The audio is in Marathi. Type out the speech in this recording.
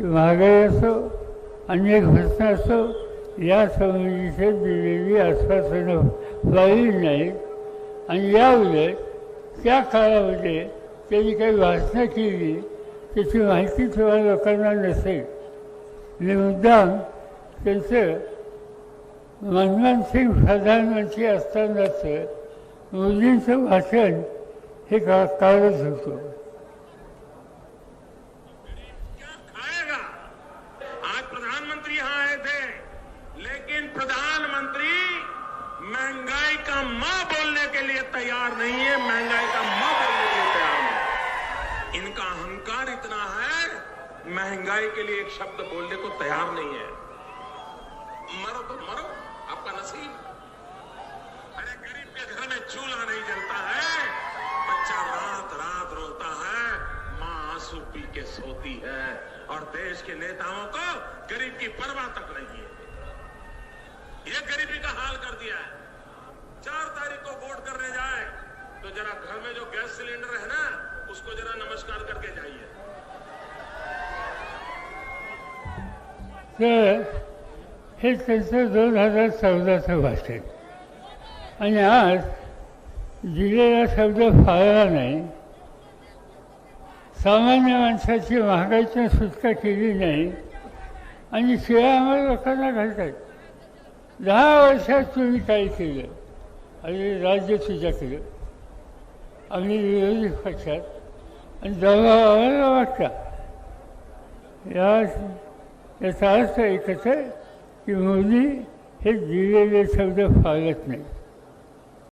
महागाई असो एक घटना असो या समितीचे दिलेली आश्वासनं व्हायली नाहीत आणि या उलट त्या काळामध्ये त्यांनी काही भाषणं केली त्याची माहिती तेव्हा लोकांना नसेल आणि मुद्दाम त्यांचं मनमोहन सिंग प्रधानमंत्री असतानाचं मोदींचं भाषण हे का काढत होतं प्रधानमंत्री यहां आए थे लेकिन प्रधानमंत्री महंगाई का मां बोलने के लिए तैयार नहीं है महंगाई का मां बोलने के लिए तैयार नहीं इनका अहंकार इतना है महंगाई के लिए एक शब्द बोलने को तैयार नहीं है मरो तो मरो आंसू पी के सोती है और देश के नेताओं को गरीब की परवाह तक नहीं है ये गरीबी का हाल कर दिया है चार तारीख को वोट करने जाए तो जरा घर में जो गैस सिलेंडर है ना उसको जरा नमस्कार करके जाइए हे त्यांचं दोन हजार चौदाचं भाषण आणि आज दिल्ली शब्द फाळला नहीं सामान्य माणसाची महागाईतून सुटका केली नाही आणि शिळ्या आम्हाला लोकांना घालतात दहा वर्षात तुम्ही काय केलं आणि राज्य तुझ्या केलं आम्ही विरोधी पक्षात आणि दबावाला वाटतात या याचा अर्थ एकच आहे की मोदी हे दिलेले शब्द फाळत नाही